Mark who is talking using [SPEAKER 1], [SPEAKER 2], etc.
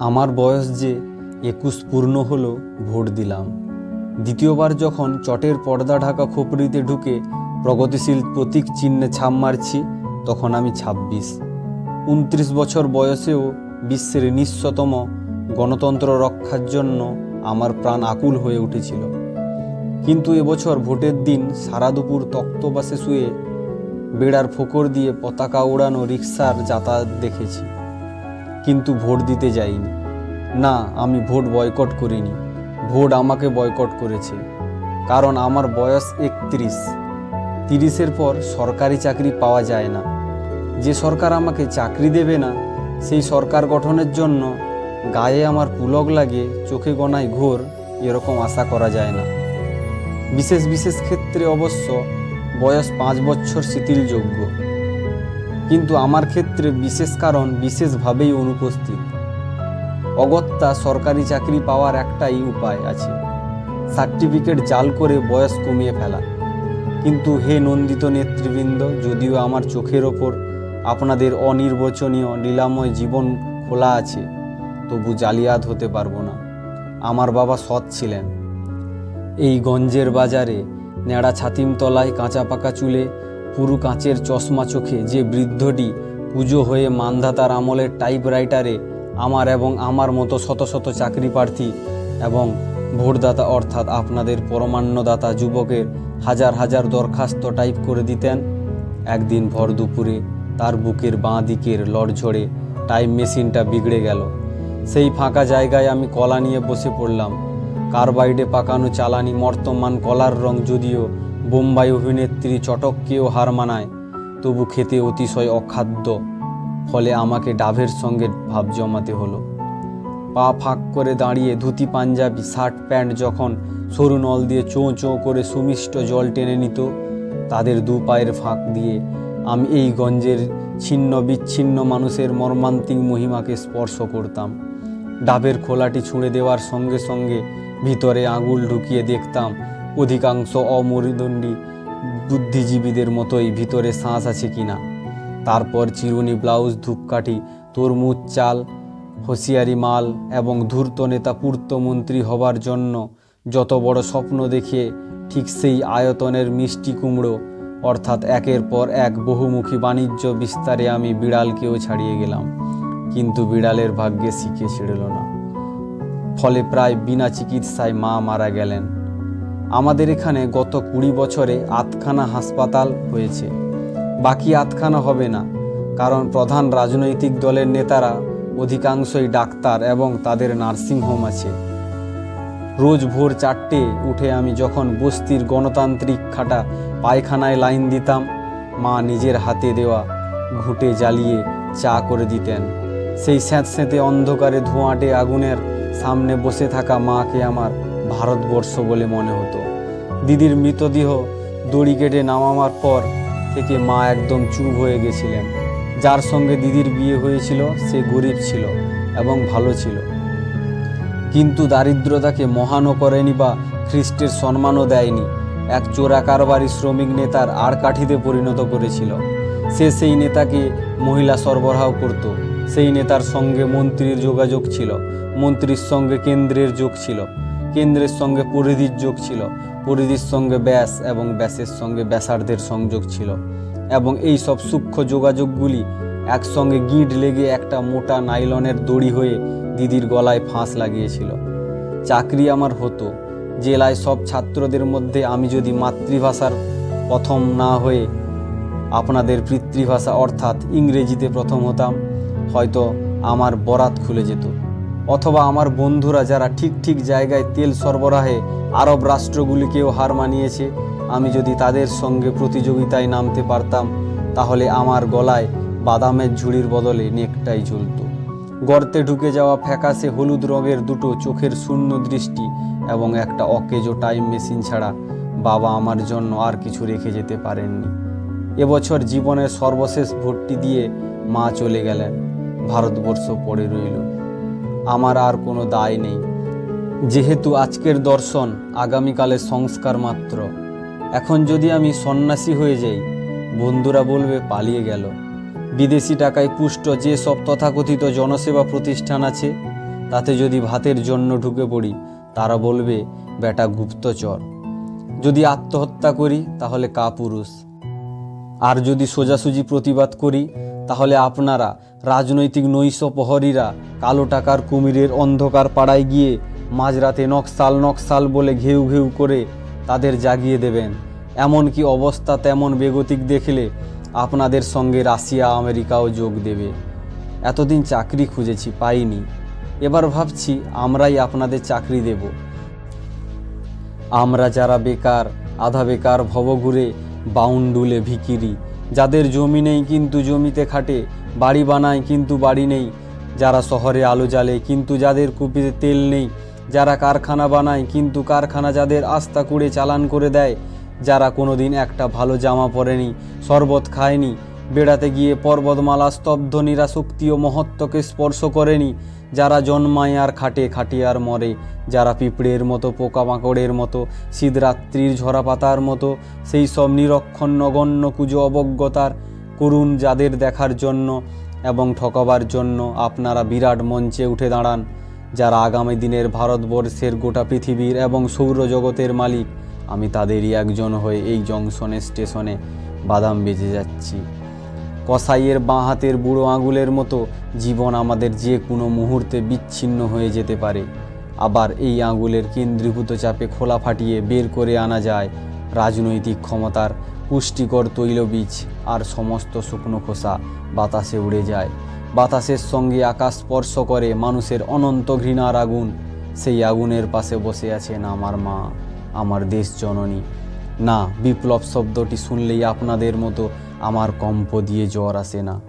[SPEAKER 1] আমার বয়স যে একুশ পূর্ণ হলো, ভোট দিলাম। দ্বিতীয়বার যখন চটের পর্দা ঢাকা খোপড়িতে ঢুকে প্রগতিশীল প্রতীক চিহ্নে ছাপ মারছি, তখন আমি ছাব্বিশ। উনত্রিশ বছর বয়সেও বিশ্বের নিঃস্বতম গণতন্ত্র রক্ষার জন্য আমার প্রাণ আকুল হয়ে উঠেছিল। কিন্তু এবছর ভোটের দিন সারা দুপুর তক্তবাসে শুয়ে বেড়ার ফোকর দিয়ে পতাকা ওড়ানো রিক্সার যাতায়াত দেখেছি। কিন্তু ভোট দিতে যাইনি। না, আমি ভোট বয়কট করিনি। ভোট আমাকে বয়কট করেছে। কারণ আমার বয়স একত্রিশ। তিরিশের পর সরকারি চাকরি পাওয়া যায় না। যে সরকার আমাকে চাকরি দেবে না, সেই সরকার গঠনের জন্য গায়ে আমার পুলক লাগে, চোখে গনায় ঘোর, এরকম আশা করা যায় না। বিশেষ বিশেষ ক্ষেত্রে অবশ্য বয়স পাঁচ বছর শিথিলযোগ্য। কিন্তু আমার ক্ষেত্রে বিশেষ কারণ বিশেষভাবেই অনুপস্থিত। অগত্যা সরকারি চাকরি পাওয়ার একটাই উপায় আছে। সার্টিফিকেট জাল করে বয়স কমিয়ে ফেলা। কিন্তু হে নন্দিত নেতৃবৃন্দ, যদিও আমার চোখের ওপর আপনাদের অনির্বচনীয়, লীলাময় জীবন খোলা আছে, তবু জালিয়াত হতে পারব না। আমার বাবা সৎ ছিলেন। এই গঞ্জের বাজারে ন্যাড়া ছাতিমতলায় কাঁচা পাকা চুলে পুরু কাঁচের চশমা চোখে যে বৃদ্ধটি পুজো হয়ে মান্ধাতার আমলের টাইপরাইটারে আমার এবং আমার মতো শত শত চাকরি প্রার্থী এবং ভোটদাতা অর্থাৎ আপনাদের পরমান্নদাতা যুবকের হাজার হাজার দরখাস্ত টাইপ করে দিতেন। একদিন ভর দুপুরে তার বুকের বাঁ দিকের লড়ঝড়ে টাইম মেশিনটা বিগড়ে গেল। সেই ফাঁকা জায়গায় আমি কলা নিয়ে বসে পড়লাম। কার্বাইডে পাকানো চালানি মর্তমান কলার রং যদিও বোম্বাই অভিনেত্রী চটককেও হার মানায়, তবু খেতে অতিশয় অখাদ্য, ফলে আমাকে ডাভের সঙ্গে ভাব জমাতে হলো। পা ফাঁক করে দাঁড়িয়ে ধুতি পাঞ্জাবি, শার্ট প্যান্ট যখন সরু নল দিয়ে চোঁ চোঁ করে সুমিষ্ট জল টেনে নিত, তাদের দু পায়ের ফাঁক দিয়ে আমি এই গঞ্জের ছিন্ন বিচ্ছিন্ন মানুষের মর্মান্তিক মহিমাকে স্পর্শ করতাম। ডাবের খোলাটি ছুঁড়ে দেওয়ার সঙ্গে সঙ্গে ভিতরে আঙুল ঢুকিয়ে দেখতাম অধিকাংশ অমরুদণ্ডী বুদ্ধিজীবীদের মতোই ভিতরে শ্বাস আছে কিনা তারপর চিরুনি ব্লাউজ, ধূপকাঠি, তরমুজ, চাল, হুঁশিয়ারি মাল এবং ধূর্ত নেতা পূর্তমন্ত্রী হবার জন্য যত বড় স্বপ্ন দেখে ঠিক সেই আয়তনের মিষ্টি কুমড়ো, অর্থাৎ একের পর এক বহুমুখী বাণিজ্য বিস্তারে আমি বিড়ালকেও ছাড়িয়ে গেলাম। কিন্তু বিড়ালের ভাগ্যে শিখে ছিঁড়ল না। ফলে প্রায় বিনা চিকিৎসায় মা মারা গেলেন। আমাদের এখানে গত কুড়ি বছরে আতখানা হাসপাতাল হয়েছে। বাকি আতখানা হবে না, কারণ প্রধান রাজনৈতিক দলের নেতারা অধিকাংশই ডাক্তার এবং তাদের নার্সিংহোম আছে। রোজ ভোর চারটে উঠে আমি যখন বস্তির গণতান্ত্রিক খাটা পায়খানায় লাইন দিতাম, মা নিজের হাতে দেওয়া ঘুঁটে জ্বালিয়ে চা করে দিতেন। সেই স্যাঁতস্যাঁতে অন্ধকারে ধোঁয়াটে আগুনের সামনে বসে থাকা মাকে আমার ভারতবর্ষ বলে মনে হতো। দিদির মৃতদেহ দড়ি কেটে নামামার পর থেকে মা একদম চুপ হয়ে গেছিলেন। যার সঙ্গে দিদির বিয়ে হয়েছিল, সে গরিব ছিল এবং ভালো ছিল। কিন্তু দারিদ্রতাকে মহানও করেনি বা খ্রিস্টের সম্মানও দেয়নি। এক চোরা কারবারি শ্রমিক নেতার আর কাঠিতে পরিণত করেছিল। সে সেই নেতাকে মহিলা সরবরাহ করত। সেই নেতার সঙ্গে মন্ত্রীর যোগাযোগ ছিল। মন্ত্রীর সঙ্গে কেন্দ্রের যোগ ছিল। কেন্দ্রের সঙ্গে পরিধির যোগ ছিল। পরিধির সঙ্গে ব্যাস এবং ব্যাসের সঙ্গে ব্যাসার্ধের সংযোগ ছিল এবং এই সব সূক্ষ্ম যোগাযোগগুলি একসঙ্গে গিঁট লেগে একটা মোটা নাইলনের দড়ি হয়ে দিদির গলায় ফাঁস লাগিয়েছিল। চাকরি আমার হতো। জেলায় সব ছাত্রদের মধ্যে আমি যদি মাতৃভাষার প্রথম না হয়ে আপনাদের পিতৃভাষা অর্থাৎ ইংরেজিতে প্রথম হতাম, হয়তো আমার বরাত খুলে যেত। অথবা আমার বন্ধুরা যারা ঠিক ঠিক জায়গায় তেল সরবরাহে আরব রাষ্ট্রগুলিকেও হার মানিয়েছে, আমি যদি তাদের সঙ্গে প্রতিযোগিতায় নামতে পারতাম, তাহলে আমার গলায় বাদামের ঝুড়ির বদলে নেকটাই ঝুলতো গর্তে ঢুকে যাওয়া ফ্যাকাশে হলুদ রঙের দুটো চোখের শূন্য দৃষ্টি এবং একটা অকেজো টাইম মেশিন ছাড়া বাবা আমার জন্য আর কিছু রেখে যেতে পারেননি। এবছর জীবনের সর্বশেষ ভোটটি দিয়ে মা চলে গেলেন। ভারতবর্ষ পড়ে রইল। আমার আর কোনো দায় নেই। যেহেতু আজকের দর্শন আগামীকালের সংস্কার মাত্র। এখন যদি আমি সন্ন্যাসী হয়ে যাই, বন্ধুরা বলবে পালিয়ে গেল। বিদেশি টাকায় পুষ্ট যে সব তথাকথিত জনসেবা প্রতিষ্ঠান আছে, তাতে যদি ভাতের জন্য ঢুকে পড়ি, তারা বলবে, বেটা গুপ্তচর। যদি আত্মহত্যা করি, তাহলে কাপুরুষ। আর যদি সোজাসুজি প্রতিবাদ করি তাহলে আপনারা রাজনৈতিক নৈশ প্রহরীরা কালো টাকার কুমিরের অন্ধকার পাড়ায় গিয়ে মাঝরাতে নকশাল নকশাল বলে ঘেউ ঘেউ করে তাদের জাগিয়ে দেবেন। এমনকি অবস্থা তেমন বেগতিক দেখলে আপনাদের সঙ্গে রাশিয়া, আমেরিকাও যোগ দেবে। এতদিন চাকরি খুঁজেছি, পাইনি। এবার ভাবছি আমরাই আপনাদের চাকরি দেব। আমরা যারা বেকার, আধা বেকার, ভবঘুরে বাউন্ডুলে ভিকিরি যাদের জমি নেই কিন্তু জমিতে খাটে, বাড়ি বানায় কিন্তু বাড়ি নেই। যারা শহরে আলো জ্বালে কিন্তু যাদের কুপিতে তেল নেই। যারা কারখানা বানায় কিন্তু কারখানা যাদের আস্তা কুড়ে চালান করে দেয়। যারা কোনোদিন একটা ভালো জামা পরেনি, শরবত খায়নি বেড়াতে গিয়ে পর্বতমালা, স্তব্ধ নিরাশক্তি ও মহত্বকে স্পর্শ করেনি। যারা জন্মায় আর খাটে খাটিয়ে আর মরে। যারা পিঁপড়ের মতো, পোকামাকড়ের মতো, শীতরাত্রির ঝরা পাতার মতো, সেই সব নিরক্ষণ নগণ্য কুজো অবজ্ঞতার করুণ যাদের দেখার জন্য এবং ঠকাবার জন্য আপনারা বিরাট মঞ্চে উঠে দাঁড়ান, যারা আগামী দিনের ভারতবর্ষের গোটা পৃথিবীর এবং সৌরজগতের মালিক। আমি তাদেরই একজন হয়ে এই জংশনে, স্টেশনে বাদাম বেজে যাচ্ছি। কসাইয়ের বাঁ হাতের বুড়ো আঙুলের মতো জীবন আমাদের যে কোনো মুহূর্তে বিচ্ছিন্ন হয়ে যেতে পারে। আবার এই আঙুলের কেন্দ্রীভূত চাপে খোলা ফাটিয়ে বের করে আনা যায় রাজনৈতিক ক্ষমতার পুষ্টিকর তৈলবীজ আর সমস্ত শুকনো খোসা। বাতাসে উড়ে যায়। বাতাসের সঙ্গে আকাশ স্পর্শ করে মানুষের অনন্ত ঘৃণার আগুন। সেই আগুনের পাশে বসে আছেন আমার মা, আমার দেশ জননী। না, বিপ্লব শব্দটি শুনলেই আপনাদের মতো আমার কম্প দিয়ে জ্বর আসে না।